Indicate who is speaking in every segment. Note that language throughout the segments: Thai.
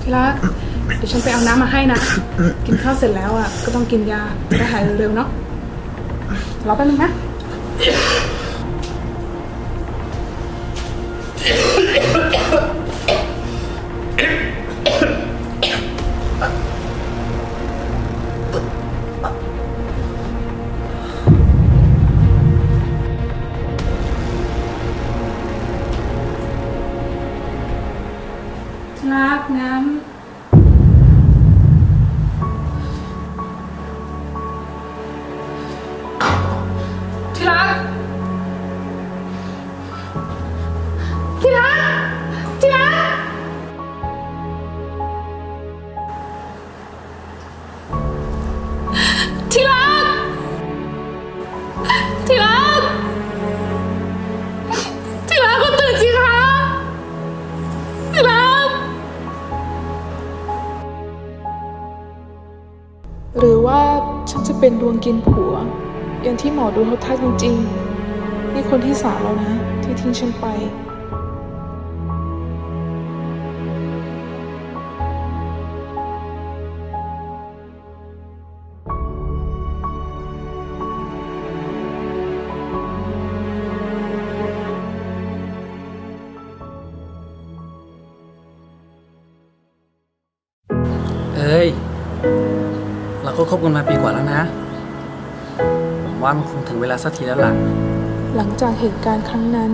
Speaker 1: ที่รักเดี๋ยวฉันไปเอาน้ำมาให้นะ กินข้าวเสร็จแล้วอะ ก็ต้องกินยาจะได้หายเร็วๆเนาะรอแป๊บนึงนะ รักน้ำที่รัก ที่รัก ที่รัก เป็นดวงกินผัว อย่างที่หมอดูเขาทักจริงๆ นี่คนที่สามแล้วนะ ที่ทิ้งฉันไป
Speaker 2: บกันมาปีกว่าแล้วนะ ผมว่ามันคงถึงเวลาสักทีแล้วล่ะ
Speaker 1: หลังจากเหตุการณ์ครั้งนั้น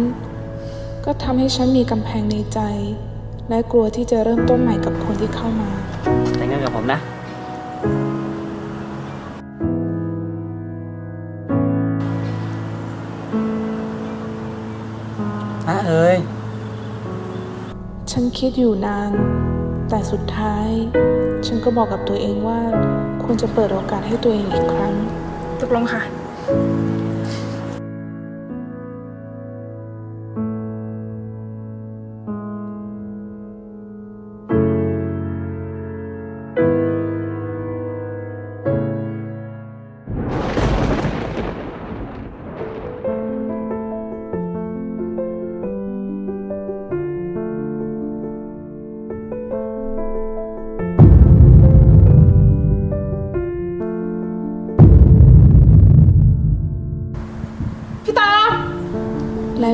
Speaker 1: ก็ทำให้ฉันมีกำแพงในใจ และกลัวที่จะเริ่มต้นใหม่กับคนที่เข้ามา
Speaker 2: แต่งงานกับผมนะ นะเอ้ย
Speaker 1: ฉันคิดอยู่นาน แต่สุดท้าย ฉันก็บอกกับตัวเองว่า ควรจะเปิดโอกาสให้ตัวเองอีกครั้ง ตกลงค่ะ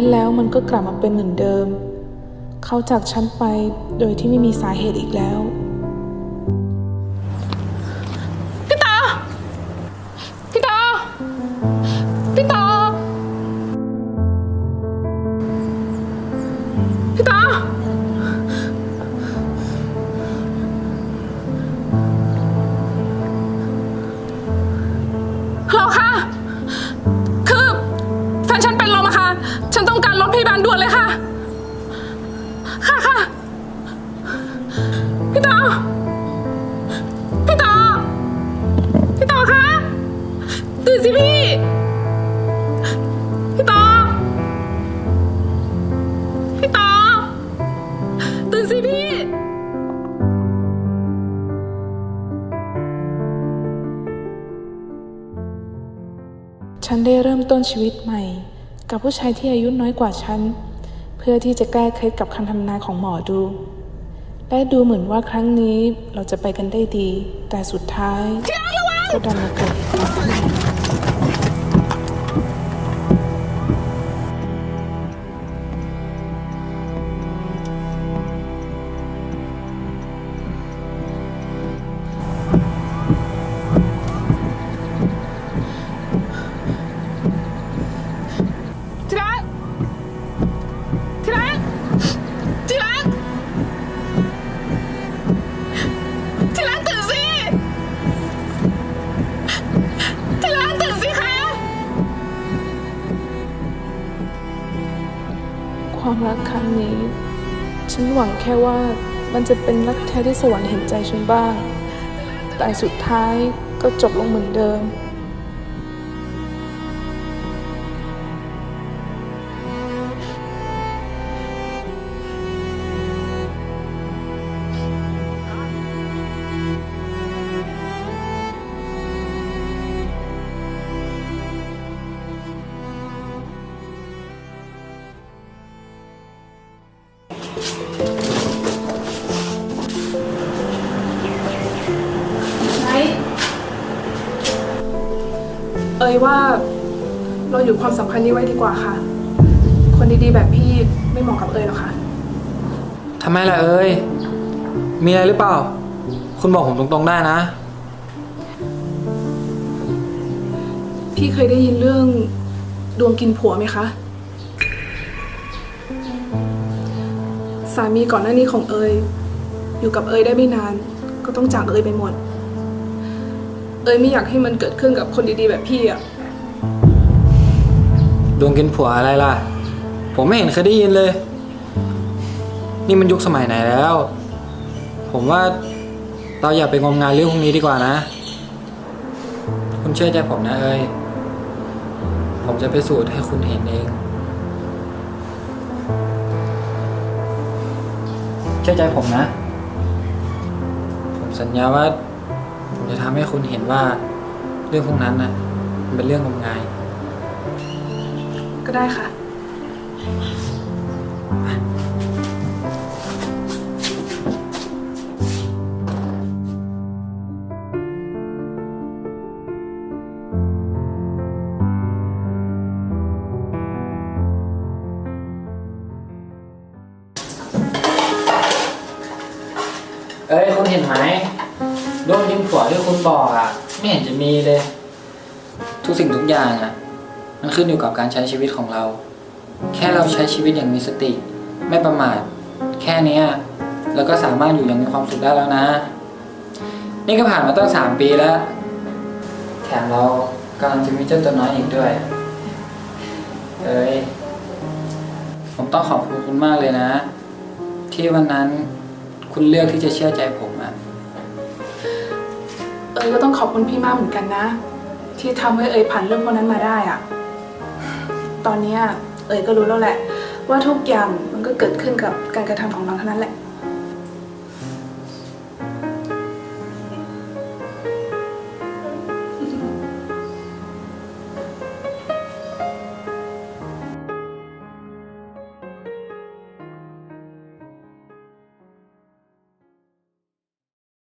Speaker 1: และแล้วมันก็กลับมาเป็นเหมือนเดิม เขาจากฉันไปโดยที่ไม่มีสาเหตุอีกแล้ว ตื่นสิพี่ พี่ต่อ พี่ต่อ ตื่นสิพี่ ฉันได้เริ่มต้นชีวิตใหม่ กับผู้ชายที่อายุน้อยกว่าฉัน เพื่อที่จะแก้เคล็ดกับคำทำนายของหมอดู และดูเหมือนว่าครั้งนี้เราจะไปกันได้ดี แต่สุดท้าย ก็ดันมาเกิด งนี้ ฉันหวังแค่ว่ามันจะเป็นรักแท้ที่สวรรค์เห็นใจฉันบ้าง แต่สุดท้ายก็จบลงเหมือนเดิม เอ่ยว่าเราอยู่ความสัมพันธ์นี้ไว้ดีกว่าค่ะ คนดีๆแบบพี่ไม่เหมาะกับเอ่ยหรอกค่ะ
Speaker 3: ทำไมล่ะเอ้ย มีอะไรหรือเปล่า คุณบอกผมตรงๆได้นะ
Speaker 1: พี่เคยได้ยินเรื่องดวงกินผัวไหมคะ สามีก่อนหน้านี้ของเอยอยู่กับเอยได้ไม่นาน ก็ต้องจากเอยไปหมด เอยไม่อยากให้มันเกิดขึ้นกับคนดีๆแบบพี่อะ
Speaker 3: ดวงกินผัวอะไรล่ะ ผมไม่เห็นเคยได้ยินเลย นี่มันยุคสมัยไหนแล้ว ผมว่าเราอย่าไปงมงายเรื่องพวกนี้ดีกว่านะ คุณเชื่อใจผมนะเอ้ยผมจะไปสูตรให้คุณเห็นเอง เชื่อใจผมนะ ผมสัญญาว่า ผมจะทำให้คุณเห็นว่าเรื่องพวกนั้นน่ะ มันเป็นเรื่องงมงาย
Speaker 1: ก็ได้ค่ะ
Speaker 3: เห็นไหมโรคยิ้มผัวที่คุณบอกอะ ไม่เห็นจะมีเลย ทุกสิ่งทุกอย่างอะ มันขึ้นอยู่กับการใช้ชีวิตของเรา แค่เราใช้ชีวิตอย่างมีสติ ไม่ประมาท แค่เนี้ยเราก็สามารถอยู่อย่างมีความสุขได้แล้วนะ นี่ก็ผ่านมาตั้งสามปีแล้ว แถมเรากำลังจะมีเจ้าตัวน้อยอีกด้วย เอ้ย ผมต้องขอบคุณคุณมากเลยนะ ที่วันนั้นคุณเลือกที่จะเชื่อใจผม อ
Speaker 1: ยก็ต้องขอบคุณพี่มากเหมือนกันนะ ที่ทำให้เอ๋ยผ่านเรื่องพวกนั้นมาได้อะตอนเนี้เอ๋ยก็รู้แล้วแหละ ว่าทุกอย่างมันก็เกิดขึ้นกับการกระทำของเราเท่านั้นแหละ